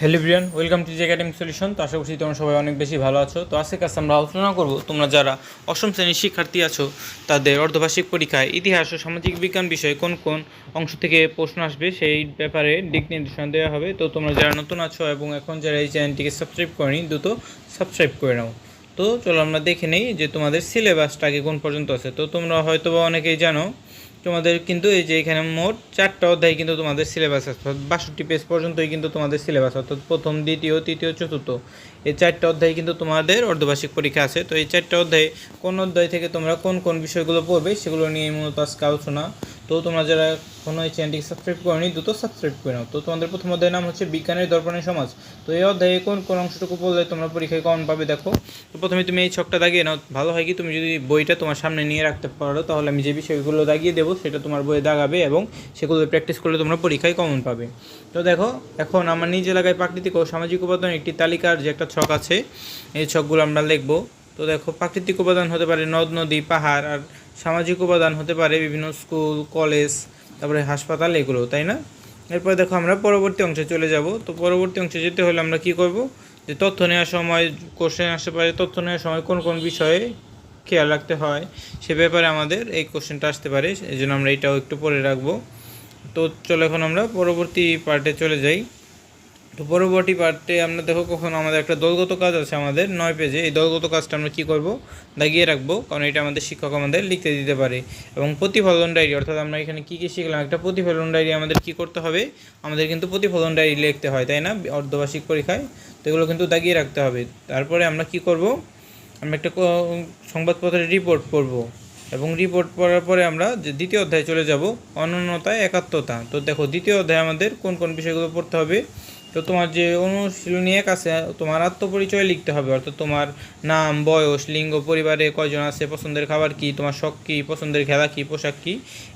Hello Brian welcome to G academic solution. তো আশা করছি তোমরা সবাই অনেক বেশি ভালো আছো। তো আজকে কাছে আমরা আলোচনা করব। তোমরা যারা অষ্টম শ্রেণির শিক্ষার্থী আছো, তাদের অর্ধবার্ষিক পরীক্ষায় ইতিহাস ও সামাজিক বিজ্ঞান বিষয়ে কোন কোন অংশ থেকে প্রশ্ন আসবে সেই ব্যাপারে দিক নির্দেশনা দেওয়া হবে। তো তোমরা যারা নতুন আছো এবং এখন যারা এই চ্যানেলটিকে সাবস্ক্রাইব করেনি, দ্রুত সাবস্ক্রাইব করে নাও। তো চলো আমরা দেখে নেই যে তোমাদের সিলেবাসটা আগে কোন পর্যন্ত আছে। তো তোমরা হয়তো বা অনেকেই জানো তোমাদের কিন্তু এই যে এখানে মোট চারটা অধ্যায় কিন্তু তোমাদের সিলেবাস অর্থাৎ বাষট্টি পেজ পর্যন্তই কিন্তু তোমাদের সিলেবাস অর্থাৎ প্রথম, দ্বিতীয়, তৃতীয়, চতুর্থ। এই চারটা অধ্যায় কিন্তু তোমাদের অর্ধবার্ষিক পরীক্ষা আছে। তো এই চারটা অধ্যায়ে কোন অধ্যায় থেকে তোমরা কোন কোন বিষয়গুলো পড়বে সেগুলো নিয়ে মূলত আজকে আলোচনা তো তোমরা যারা কোনো এই চ্যানেলটি সাবস্ক্রাইব করনি, দ্রুত সাবস্ক্রাইব করে নাও। তো তোমাদের প্রথম অধ্যায়ের নাম হচ্ছে বিজ্ঞানের দর্পণের সমাজ। তো এই অধ্যায়ে কোন কোন অংশটুকু পড়লে তোমরা পরীক্ষায় কমন পাবে দেখো। তো প্রথমে তুমি এই ছকটা দাগিয়ে নাও। ভালো হয় কি, তুমি যদি বইটা তোমার সামনে নিয়ে রাখতে পারো, তাহলে আমি যে বিষয়গুলো দাগিয়ে দেবো, সেটা তোমার বইয়ে দাগাবে এবং সেগুলো প্র্যাকটিস করলে তোমরা পরীক্ষায় কমন পাবে। তো দেখো, এখন আমার নিজ এলাকায় প্রাকৃতিক ও সামাজিক উপাদান একটি তালিকার যে একটা ছক আছে, এই ছকগুলো আমরা লিখব। তো দেখো, প্রাকৃতিক উপাদান হতে পারে নদ, নদী, পাহাড়, আর সামাজিক উপাদান হতে পারে বিভিন্ন স্কুল, কলেজ, তারপরে হাসপাতাল, এগুলো, তাই না? এরপর দেখো, আমরা পরবর্তী অংশে চলে যাব। তো পরবর্তী অংশে যেতে হলে আমরা কি করব? যে তথ্য নেওয়ার সময় কোশ্চেন আসতে পারে, তথ্য নেওয়ার সময় কোন কোন বিষয়ে খেয়াল রাখতে হয়? সে ব্যাপারে আমাদের এই কোশ্চেনটা আসতে পারে। এই জন্য আমরা এটাও একটু পরে রাখব। তো চলো এখন আমরা পরবর্তী পার্টে চলে যাই। তো পরবর্তী পার্টে আমরা দেখো কখন আমাদের একটা দলগত কাজ আছে আমাদের, নয় পেজে এই দলগত কাজটা আমরা কি করব? দাগিয়ে রাখব, কারণ এটা আমাদের শিক্ষক আমাদের লিখতে দিতে পারে। এবং প্রতিফলন ডায়েরি অর্থাৎ আমরা এখানে কী কী শিখলাম? একটা প্রতিফলন ডায়েরি আমাদের কি করতে হবে? আমাদের কিন্তু প্রতিফলন ডায়েরি লিখতে হয়, তাই না? অর্ধবার্ষিক পরীক্ষায়। তো এগুলো কিন্তু দাগিয়ে রাখতে হবে। তারপরে আমরা কি করব? আমরা একটা সংবাদপত্রের রিপোর্ট পড়ব। এবং রিপোর্ট পড়ার পরে আমরা যে দ্বিতীয় অধ্যায়ে চলে যাব অনন্যতা একাত্মতা। তো দেখো, দ্বিতীয় অধ্যায়ে আমাদের কোন কোন বিষয়গুলো পড়তে হবে? তো তোমার যে অনুশীলনী এক আছে, তোমার আত্মপরিচয় লিখতে হবে, অর্থাৎ তোমার নাম, বয়স, লিঙ্গ, পরিবারে কয়জন আছে, পছন্দের খাবার কি, তোমার শখ কী, পছন্দের খেলা কী, পোশাক কী,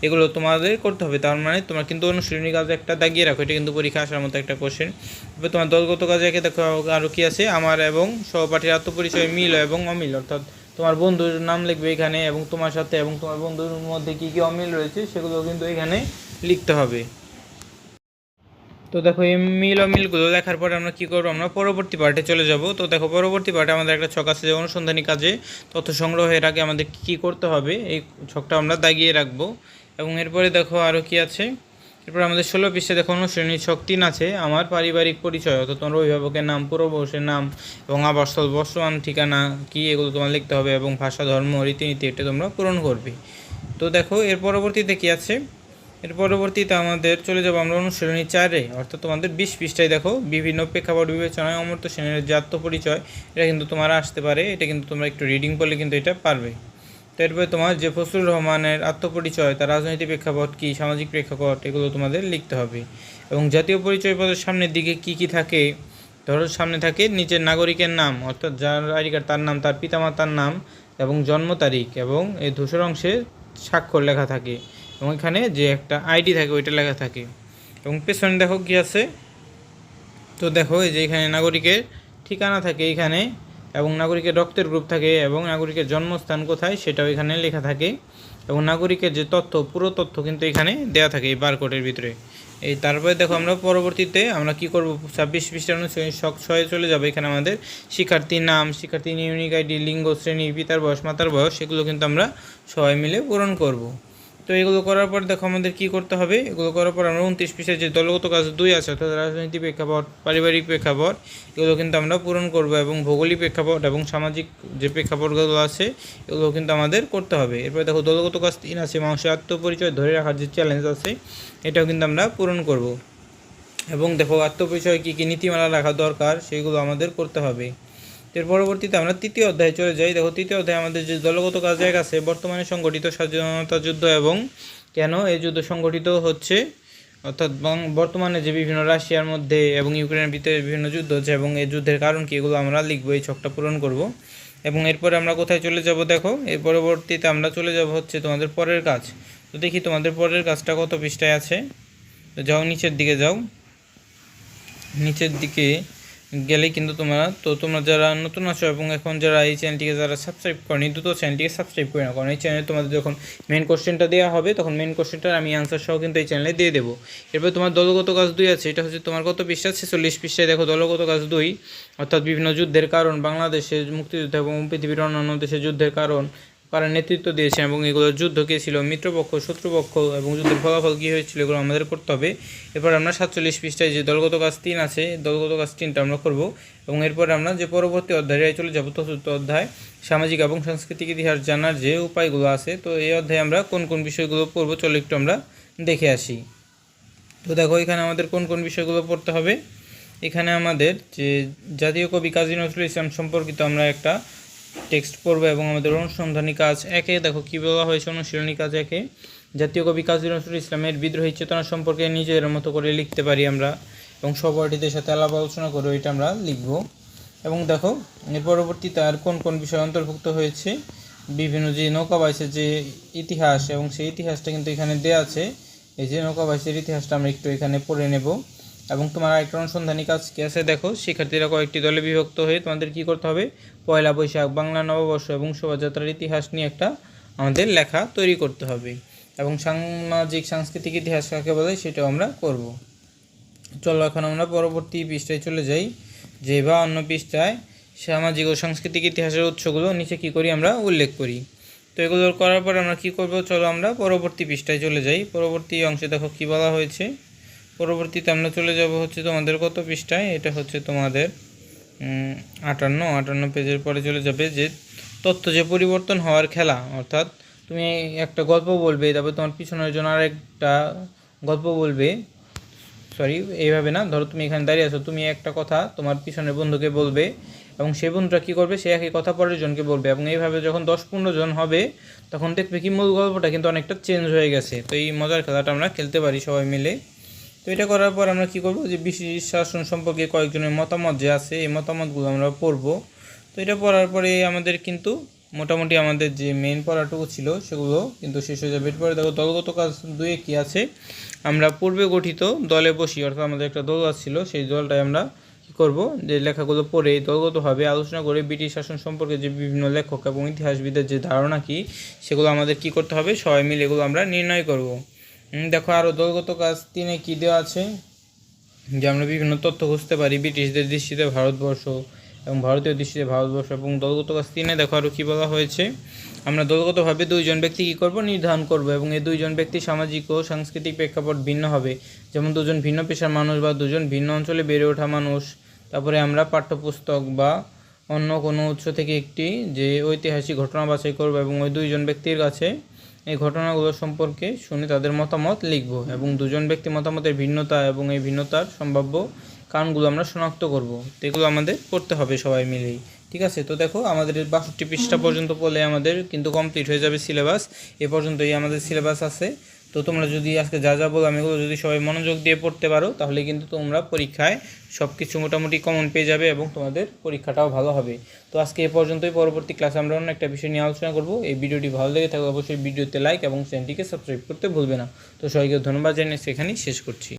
এগুলো তোমাদের করতে হবে। তার মানে তোমার কিন্তু অনুশীলনী কাজে একটা দাগিয়ে রাখো, এটা কিন্তু পরীক্ষা আসার মতো একটা কোশ্চেন তবে তোমার দলগত কাজে একে দেখো আরও কী আছে? আমার এবং সহপাঠীর আত্মপরিচয় মিল এবং অমিল, অর্থাৎ তোমার বন্ধুর নাম লিখবে এখানে এবং তোমার সাথে এবং তোমার বন্ধুর মধ্যে কী কী অমিল রয়েছে, সেগুলো কিন্তু এখানে লিখতে হবে। তো দেখো, এই মিল অমিলগুলো লেখার পরে আমরা কী করব? আমরা পরবর্তী পার্টে চলে যাব। তো দেখো, পরবর্তী পার্টে আমাদের একটা ছক আছে যে অনুসন্ধানী কাজে তথ্য সংগ্রহের আগে আমাদের কী করতে হবে? এই ছকটা আমরা দাগিয়ে রাখব। এবং এরপরে দেখো আরও কি আছে? এরপর আমাদের ষোলো পৃষ্ঠে দেখো অনুশ্রেণী ছক তিন আছে। আমার পারিবারিক পরিচয়, অর্থাৎ তোমার অভিভাবকের নাম পূর্বপুরুষের নাম এবং আবাসস্থল, বর্তমান ঠিকানা কী, এগুলো তোমার লিখতে হবে এবং ভাষা, ধর্ম, রীতিনীতি এটা তোমরা পূরণ করবে। তো দেখো, এর পরবর্তীতে কী আছে? এর পরবর্তীতে আমাদের চলে যাব আমরা অনুশীলনী চারে। অর্থাৎ তোমাদের বিশ পৃষ্ঠায় দেখো, বিভিন্ন প্রেক্ষাপট বিবেচনায় অমর্ত্য সেনের যে আত্মপরিচয় এটা কিন্তু তোমার আসতে পারে, এটা কিন্তু তোমরা একটু রিডিং করলে কিন্তু এটা পারবে। তো এরপরে তোমার যে ফসলুর রহমানের আত্মপরিচয়, তার রাজনৈতিক প্রেক্ষাপট কী, সামাজিক প্রেক্ষাপট, এগুলো তোমাদের লিখতে হবে। এবং জাতীয় পরিচয়পত্রের সামনের দিকে কি কি থাকে, ধরো সামনে থাকে নিচের নাগরিকের নাম, অর্থাৎ যার আইডি কার্ড তার নাম, তার পিতামাতার নাম এবং জন্ম তারিখ এবং এই ধূসর অংশে স্বাক্ষর লেখা থাকে। এবং এখানে যে একটা আইডি থাকে, ওইটা লেখা থাকে। এবং পেছনে দেখো কি আছে? তো দেখো, এই যে এখানে নাগরিকের ঠিকানা থাকে এখানে, এবং নাগরিকের রক্তের গ্রুপ থাকে, এবং নাগরিকের জন্মস্থান কোথায় সেটাও এখানে লেখা থাকে। এবং নাগরিকের যে তথ্য, পুরো তথ্য কিন্তু এখানে দেওয়া থাকে এই বারকোডের ভিতরে। এই তারপরে দেখো আমরা পরবর্তীতে আমরা কি করব? ছাব্বিশ পৃষ্ঠা অনুযায়ী শখ চলে যাবে। এখানে আমাদের শিক্ষার্থীর নাম, শিক্ষার্থীর ইউনিক আইডি, লিঙ্গ, শ্রেণি, পিতার বয়স, মাতার বয়স সেগুলো কিন্তু আমরা সবাই মিলে পূরণ করব। তো এগুলো করার পর দেখো আমাদের কি করতে হবে? এগুলো করার পর আমরা উনত্রিশ পৃষ্ঠায় যে দলগত কাজ দুই আছে, অর্থাৎ রাজনৈতিক প্রেক্ষাপট, পারিবারিক প্রেক্ষাপট, এগুলো কিন্তু আমরা পূরণ করব এবং ভৌগোলিক প্রেক্ষাপট এবং সামাজিক যে প্রেক্ষাপটগুলো আছে, এগুলো কিন্তু আমাদের করতে হবে। এরপর দেখো দলগত কাজ তিন আছে মানুষের আত্মপরিচয় ধরে রাখার যে চ্যালেঞ্জ আছে, এটাও কিন্তু আমরা পূরণ করব। এবং দেখো আত্মপরিচয় কী কী নীতিমালা রাখা দরকার, সেগুলো আমাদের করতে হবে। এর পরবর্তীতে আমরা তৃতীয় অধ্যায়ে চলে যাই। দেখো, তৃতীয় অধ্যায়ে আমাদের যে দলগত কাজ এক আছে, বর্তমানে সংগঠিত স্বাধীনতা যুদ্ধ এবং কেন এই যুদ্ধ সংগঠিত হচ্ছে? অর্থাৎ বর্তমানে যে বিভিন্ন রাশিয়ার মধ্যে এবং ইউক্রেনের ভিতরে বিভিন্ন যুদ্ধ হচ্ছে এবং এই যুদ্ধের কারণ কি এগুলো আমরা লিখব, এই ছকটা পূরণ করব। এবং এরপরে আমরা কোথায় চলে যাব দেখো? এর পরবর্তীতে আমরা চলে যাব হচ্ছে তোমাদের পরের কাজ। তো দেখি তোমাদের পরের কাজটা কত পৃষ্ঠায় আছে? যাও নিচের দিকে যাও। নিচের দিকে গেলেই কিন্তু তোমরা তো তোমরা যারা নতুন আছো এবং এখন যারা এই চ্যানেলটিকে যারা সাবস্ক্রাইব করেনি, দ্রুত চ্যানেলটিকে সাবস্ক্রাইব করে নাও। কারণ এই চ্যানেলে তোমাদের যখন মেন কোশ্চেনটা দেওয়া হবে, তখন মেন কোশ্চেনটার আমি অ্যান্সার সহ কিন্তু এই চ্যানেলে দিয়ে দেবো। এরপর তোমার দলগত কাজ দুই আছে। এটা হচ্ছে তোমার কত পৃষ্ঠা? ছেচল্লিশ পৃষ্ঠায় দেখো, দলগত কাজ দুই। অর্থাৎ বিভিন্ন যুদ্ধের কারণ, বাংলাদেশের মুক্তিযুদ্ধ এবং পৃথিবীর অন্যান্য দেশের যুদ্ধের কারণ কারা নেতৃত্ব দিয়েছে এবং এগুলোর যুদ্ধ কে ছিল, মিত্রপক্ষ, শত্রুপক্ষ এবং যুদ্ধের ফলাফল কী হয়েছিল এগুলো আমাদের করতে হবে। এরপর আমরা সাতচল্লিশ পৃষ্ঠায় যে দলগত কাজ তিন আছে, দলগত কাজ তিনটা আমরা করব এবং এরপর আমরা যে পরবর্তী অধ্যায়ে চলে যাব, চতুর্থ অধ্যায়, সামাজিক এবং সাংস্কৃতিক ইতিহাস জানার যে উপায়গুলো আছে, তো এই অধ্যায়ে আমরা কোন কোন বিষয়গুলো পড়ব চলো একটু আমরা দেখে আসি। তো দেখো, এখানে আমাদের কোন কোন বিষয়গুলো পড়তে হবে? এখানে আমাদের যে জাতীয় কবি কাজী নজরুল ইসলাম সম্পর্কিত আমরা একটা টেক্সট পড়ব এবং আমাদের অনুসন্ধানী কাজ একে, দেখো কী বলা হয়েছে অনুশীলনী কাজ একে, জাতীয় কবি কাজী নজরুল ইসলামের বিদ্রোহী চেতনা সম্পর্কে নিজের মতো করে লিখতে পারি আমরা, এবং সহপাঠীদের সাথে আলাপ আলোচনা করে এটা আমরা লিখব। এবং দেখো, এর পরবর্তীতে আর কোন কোন বিষয় অন্তর্ভুক্ত হয়েছে, বিভিন্ন যে নৌকাবাইসের যে ইতিহাস, এবং সেই ইতিহাসটা কিন্তু এখানে দেওয়া আছে, এই যে নৌকাবাইসের ইতিহাসটা আমরা একটু এখানে পড়ে নেব। এবং তোমার আরেকটা অনুসন্ধানী কাজ কি আছে? দেখো, শিক্ষার্থীরা কয়েকটি দলে বিভক্ত হয়ে তোমাদের কি করতে হবে? পয়লা বৈশাখ, বাংলা নববর্ষ এবং শোভাযাত্রার ইতিহাস নিয়ে একটা আমাদের লেখা তৈরি করতে হবে। এবং সামাজিক, সাংস্কৃতিক ইতিহাস কাকে বলে সেটাও আমরা করব। চলো, এখন আমরা পরবর্তী পৃষ্ঠায় চলে যাই। যে বা অন্য পৃষ্ঠায় সামাজিক ও সাংস্কৃতিক ইতিহাসের উৎসগুলো, নিচে কি করি আমরা উল্লেখ করি। তো এগুলো করার পর আমরা কি করব? চলো আমরা পরবর্তী পৃষ্ঠায় চলে যাই। পরবর্তী অংশে দেখো কি বলা হয়েছে। পরবর্তীতে আমরা চলে যাব হচ্ছে তোমাদের কত পৃষ্ঠায়? এটা হচ্ছে তোমাদের আটান্ন। আটান্ন পেজের পরে চলে যাবে যে তথ্য যে পরিবর্তন হওয়ার খেলা, অর্থাৎ তুমি একটা গল্প বলবে, তারপর তোমার পিছনের জন্য আরেকটা গল্প বলবে। সরি এইভাবে না? ধরো তুমি এখানে দাঁড়িয়ে আছো, তুমি একটা কথা তোমার পিছনের বন্ধুকে বলবে এবং সেই বন্ধুটা কী করবে? সে একই কথা পরের জনকে বলবে এবং এইভাবে যখন দশ পনেরো জন হবে, তখন দেখবে কি মূল গল্পটা কিন্তু অনেকটা চেঞ্জ হয়ে গেছে। তো এই মজার খেলাটা আমরা খেলতে পারি সবাই মিলে। তো এটা করার পর আমরা কি করব যে ব্রিটিশ শাসন সম্পর্কে কয়েকজনের মতামত যে আছে, এই মতামতগুলো আমরা পড়ব। তো এটা পড়ার পরে আমাদের কিন্তু মোটামুটি আমাদের যে মেন পড়াটুকু ছিল সেগুলো কিন্তু শেষ হয়ে যাবে। এরপরে দেখো দলগত কাজ দুয়ে কি আছে, আমরা পূর্বে গঠিত দলে বসি, অর্থাৎ আমাদের একটা দল ছিল সেই দলটায় আমরা কী করব যে লেখাগুলো পড়ে দলগতভাবে আলোচনা করে ব্রিটিশ শাসন সম্পর্কে যে বিভিন্ন লেখক এবং ইতিহাসবিদের যে ধারণা কি, সেগুলো আমাদের কি করতে হবে, সবাই মিলে এগুলো আমরা নির্ণয় করব। দেখো আরও দলগত কাজ তিনে কি দেওয়া আছে? যে আমরা বিভিন্ন তথ্য খুঁজতে পারি, ব্রিটিশদের দৃষ্টিতে ভারতবর্ষ এবং ভারতীয় দৃষ্টিতে ভারতবর্ষ এবং দলগত কাজ তিনে, দেখো আরও কী বলা হয়েছে? আমরা দলগতভাবে দুইজন ব্যক্তি কী করব? নির্ধারণ করব এবং এই দুইজন ব্যক্তি সামাজিক ও সাংস্কৃতিক প্রেক্ষাপট ভিন্ন হবে। যেমন দুজন ভিন্ন পেশার মানুষ বা দুজন ভিন্ন অঞ্চলে বেড়ে ওঠা মানুষ। তারপরে আমরা পাঠ্যপুস্তক বা অন্য কোনো উৎস থেকে একটি যে ঐতিহাসিক ঘটনা বাছাই করব এবং ওই দুইজন ব্যক্তির কাছে এই ঘটনাগুলো সম্পর্কে শুনে তাদের মতামত লিখব এবং দুজন ব্যক্তি মতামতের ভিন্নতা এবং এই ভিন্নতার সম্ভাব্য কারণগুলো আমরা শনাক্ত করব। এগুলো আমাদের করতে হবে সবাই মিলেই। ঠিক আছে? তো দেখো, আমাদের বাষট্টি পৃষ্ঠা পর্যন্ত পড়লে আমাদের কিন্তু কমপ্লিট হয়ে যাবে সিলেবাস এ পর্যন্তই আমাদের সিলেবাস আছে। তো তোমরা যদি আজকে যা যা বললাম এগুলো যদি সবাই মনোযোগ দিয়ে পড়তে পারো, তাহলে কিন্তু তোমরা পরীক্ষায় সব কিছু মোটামুটি কমন পেয়ে যাবে এবং তোমাদের পরীক্ষাটাও ভালো হবে। তো আজকে এ পর্যন্তই, পরবর্তী ক্লাসে আমরা অন্য একটা বিষয় নিয়ে আলোচনা করব। এই ভিডিওটি ভালো লেগে থাকলে অবশ্যই ভিডিওতে লাইক এবং চ্যানেলটিকে সাবস্ক্রাইব করতে ভুলবে না। তো সবাইকে ধন্যবাদ জানিয়ে সেখানেই শেষ করছি।